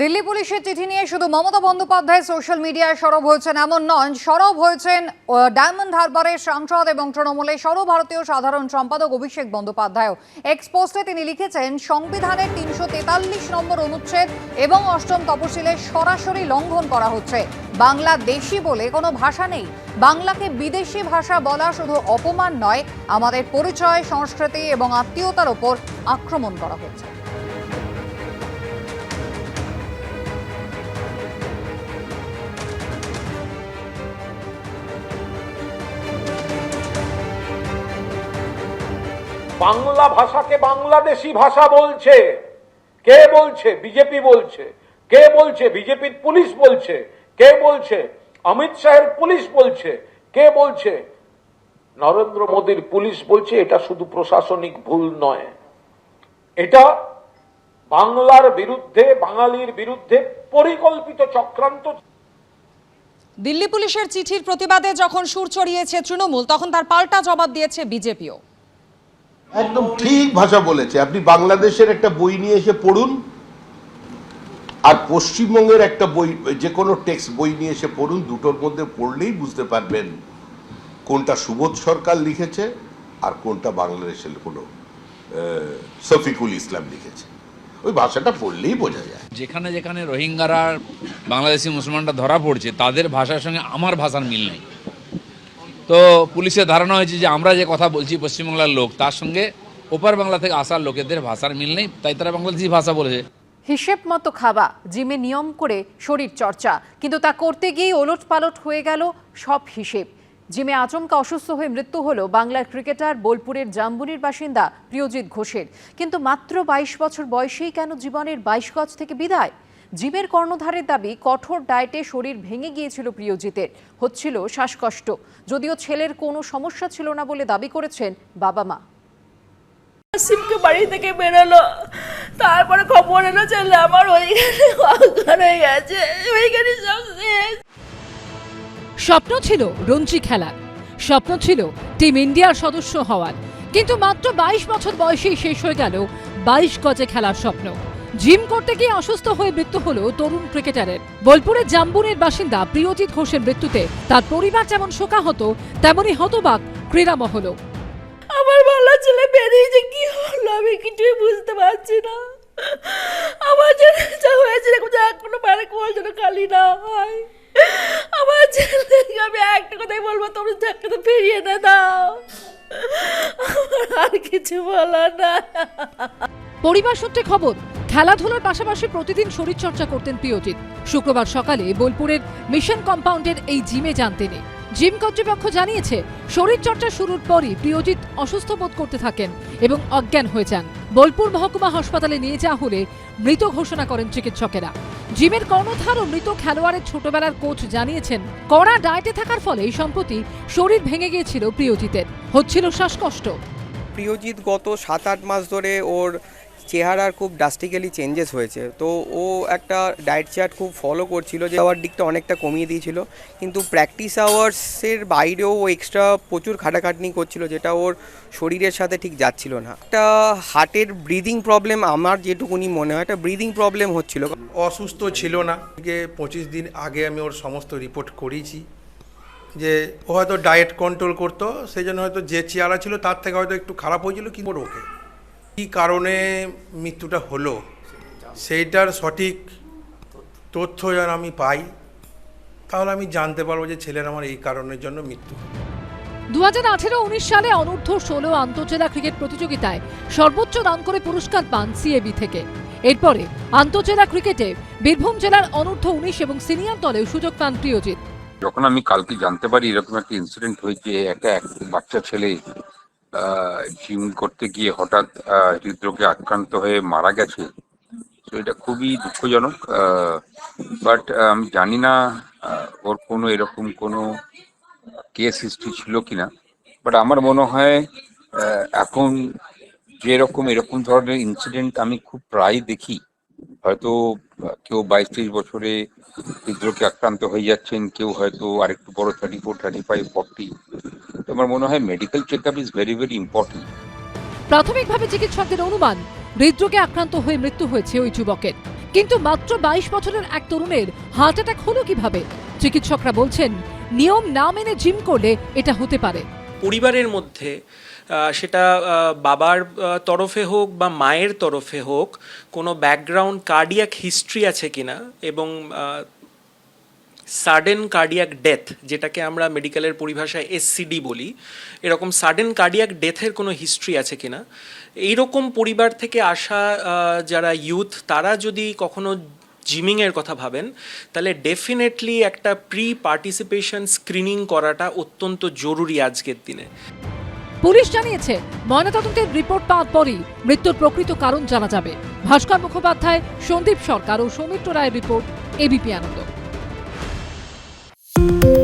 দিল্লি পুলিশের চিঠি নিয়ে শুধু মমতা বন্দ্যোপাধ্যায় সোশ্যাল মিডিয়ায় সরব হয়েছেন এমন নন, সরব হয়েছেন ডায়মন্ড হারবারের সাংসদ এবং তৃণমূলের সর্বভারতীয় সাধারণ সম্পাদক অভিষেক বন্দ্যোপাধ্যায় এক্স পোস্টে তিনি লিখেছেন, সংবিধানের তিনশো তেতাল্লিশ নম্বর অনুচ্ছেদ এবং অষ্টম তপশিলের সরাসরি লঙ্ঘন করা হচ্ছে। বাংলা দেশি বলে কোনো ভাষা নেই। বাংলাকে বিদেশি ভাষা বলা শুধু অপমান নয়, আমাদের পরিচয়, সংস্কৃতি এবং আত্মীয়তার ওপর আক্রমণ করা হচ্ছে। বাংলা ভাষাকে বাংলাদেশি ভাষা বলছে। কে বলছে? বিজেপি বলছে। কে বলছে? বিজেপির পুলিশ বলছে। কে বলছে? অমিত শাহের পুলিশ বলছে। কে বলছে? নরেন্দ্র মোদীর পুলিশ বলছে, এটা শুধু প্রশাসনিক ভুল নয়। এটা বাংলার বিরুদ্ধে, বাঙালির বিরুদ্ধে পরিকল্পিত চক্রান্ত। দিল্লি পুলিশের চিঠির প্রতিবাদে যখন সুর চড়িয়েছে তৃণমূল, তখন তার পাল্টা জবাব দিয়েছে বিজেপিও। একদম ঠিক ভাষা বলেছে। আপনি বাংলাদেশের একটা বই নিয়ে এসে পড়ুন, আর পশ্চিমবঙ্গের একটা বই যে কোনো টেক্সট বই নিয়ে এসে পড়ুন, দুটোর মধ্যে পড়লেই বুঝতে পারবেন কোনটা সুবোধ সরকার লিখেছে আর কোনটা বাংলাদেশের কোনো শফিকুল ইসলাম লিখেছে। ওই ভাষাটা পড়লেই বোঝা যায়। যেখানে যেখানে রোহিঙ্গারা, বাংলাদেশি মুসলমানরা ধরা পড়ছে, তাদের ভাষার সঙ্গে আমার ভাষার মিল নেই। তো পুলিশের ধারণা হয়েছে যে আমরা যে কথা বলছি পশ্চিমবাংলার লোক, তার সঙ্গে ওপার বাংলা থেকে আসার লোকেদের ভাষার মিল নেই, তাই তারা বাংলাদেশি ভাষা বলেছে। হিসেব মতো খাওয়া, জিমে নিয়ম করে শরীর চর্চা, কিন্তু তা করতে গিয়ে ওলট পালট হয়ে গেল সব হিসেব। জিমে আচমকা অসুস্থ হয়ে মৃত্যু হলো বাংলার ক্রিকেটার বোলপুরের জাম্বুনির বাসিন্দা প্রিয়জিৎ ঘোষের। কিন্তু মাত্র বাইশ বছর বয়সেই কেন জীবনের বাইশ গজ থেকে বিদায়? জিমের কর্ণধারের দাবি কঠোর ডায়েটে শরীর ভেঙে গিয়েছিল প্রিয়জিতের। হচ্ছিল শ্বাসকষ্ট। যদিও ছেলের কোনো সমস্যা ছিল না বলে দাবি করেছেন বাবা মা। সিমকে বাড়ি থেকে বেরোলো। তারপরে খবর এলো ছেলে আমার ওইখানে অজ্ঞান হয়ে গেছে। ওইখানে সব শেষ। স্বপ্ন ছিল রঞ্জি খেলার। স্বপ্ন ছিল টিম ইন্ডিয়ার সদস্য হওয়ার। কিন্তু মাত্র বাইশ বছর বয়সেই শেষ হয়ে গেল বাইশ গজে খেলার স্বপ্ন। জিম করতে গিয়ে অসুস্থ হয়ে মৃত্যু হলো তরুণ ক্রিকেটারের। বোলপুরের জাম্বুনের বাসিন্দা প্রিয়জিৎ ঘোষের মৃত্যুতে তার পরিবার যেমন শোকাহত তেমনই হতবাক ক্রীড়া মহলও আমার ভালো ছেলে বেরিয়েছে কি হলো আমি কিছুই বুঝতে পারছি না। আমার জন্য যা হয়েছে এরকম যা কোনো বারে কোয়াল যেন খালি না হয়। আমার ছেলেকে আমি একটা কথাই বলব তোমরা চাকরি তো ফিরিয়ে না দাও। আমার আর কিছু বলার না পরিবার সূত্রে খবর খেলাধুলার পাশাপাশি প্রতিদিন শরীরচর্চা করতেন প্রিয়জিৎ। শুক্রবার সকালে বোলপুরের মিশন কম্পাউন্ডের এই জিমে যান তিনি। জিম কর্তৃপক্ষ জানিয়েছে, শরীরচর্চা শুরুর পরই প্রিয়জিৎ অসুস্থ বোধ করতে থাকেন এবং অজ্ঞান হয়ে যান। বোলপুর মহকুমা হাসপাতালে নিয়ে যাওয়া হলে মৃত ঘোষণা করেন চিকিৎসকেরা। জিমের কর্ণধার ও মৃত খেলোয়াড়ের ছোটবেলার কোচ জানিয়েছেন, কড়া ডায়েটে থাকার ফলে সম্প্রতি শরীর ভেঙে গিয়েছিল প্রিয়জিতের। হচ্ছিল শ্বাসকষ্ট। প্রিয়জিৎ গত সাত আট মাস ধরে ওর চেহারার খুব ড্রাস্টিক্যালি চেঞ্জেস হয়েছে। তো ও একটা ডায়েট চার্ট খুব ফলো করছিল যে আওয়ার দিকটা অনেকটা কমিয়ে দিয়েছিল। কিন্তু প্র্যাকটিস আওয়ার্সের বাইরেও ও এক্সট্রা প্রচুর খাটাখাটনি করছিল যেটা ওর শরীরের সাথে ঠিক যাচ্ছিল না। একটা হার্টের ব্রিদিং প্রবলেম আমার যেটুকুনি মনে হয়, একটা ব্রিদিং প্রবলেম হচ্ছিল। অসুস্থ ছিল না। যে পঁচিশ দিন আগে আমি ওর সমস্ত রিপোর্ট করিয়েছি যে ও হয়তো ডায়েট কন্ট্রোল করতো, সেই জন্য হয়তো যে চেয়ারা ছিল তার থেকে হয়তো একটু খারাপ হয়েছিল কি ওকে। কী কারণে মৃত্যুটা হলো সেইটার সঠিক তথ্য যেন আমি পাই তাহলে আমি জানতে পারব যে ছেলের আমার এই কারণের জন্য মৃত্যু। দু হাজার আঠেরো উনিশ সালে অনূর্ধ্ব ষোলো আন্তজেলা ক্রিকেট প্রতিযোগিতায় সর্বোচ্চ রান করে পুরস্কার পান সিএবি থেকে। এরপরে আন্তজেলা ক্রিকেটে বীরভূম জেলার অনূর্ধ্ব উনিশ এবং সিনিয়র দলেও সুযোগ পান প্রিয়জিৎ। যখন আমি কালকে জানতে পারি এরকম একটা ইনসিডেন্ট হয়েছে একটা এক বাচ্চা ছেলে জিম করতে গিয়ে হঠাৎ হৃদরোগে আক্রান্ত হয়ে মারা গেছে। তো এটা খুবই দুঃখজনক বাট আমি জানি না ওর কোনো এরকম কোনো কেস হিস্ট্রি ছিল কিনা। বাট আমার মনে হয় এখন যেরকম, এরকম ধরনের ইনসিডেন্ট আমি খুব প্রায় দেখি। হয়তো কেউ বাইশ তেইশ বছরে হৃদরোগে আক্রান্ত হয়ে যাচ্ছেন, কেউ হয়তো আরেকটু বড় thirty four thirty five forty আমার মনে হয় medical check up is very very important প্রাথমিকভাবে চিকিৎসকদের অনুমান হৃদরোগে আক্রান্ত হয়ে মৃত্যু হয়েছে ওই যুবকের। কিন্তু মাত্র বাইশ বছরের এক তরুণের হার্ট অ্যাটাক হলো কীভাবে? চিকিৎসকরা বলছেন নিয়ম না মেনে জিম করলে এটা হতে পারে। পরিবারের মধ্যে সেটা বাবার তরফে হোক বা মায়ের তরফে হোক কোনো ব্যাকগ্রাউন্ড কার্ডিয়াক হিস্ট্রি আছে কিনা এবং সাডেন কার্ডিয়াক ডেথ যেটাকে আমরা মেডিকেলের পরিভাষায় এসসিডি বলি, এরকম সাডেন কার্ডিয়াক ডেথের কোনো হিস্ট্রি আছে কিনা? এইরকম পরিবার থেকে আসা যারা ইউথ তারা যদি কখনো জিমিংয়ের কথা ভাবেন, তাহলে ডেফিনেটলি একটা প্রি পার্টিসিপেশন স্ক্রিনিং করাটা অত্যন্ত জরুরি আজকের দিনে। পুলিশ জানিয়েছে, ময়নাতদন্তের রিপোর্ট পাওয়ার পরই মৃত্যুর প্রকৃত কারণ জানা যাবে। ভাস্কর মুখোপাধ্যায়, সন্দীপ সরকার ও সৌমিত্র রায়ের report ABP Ananda Thank you.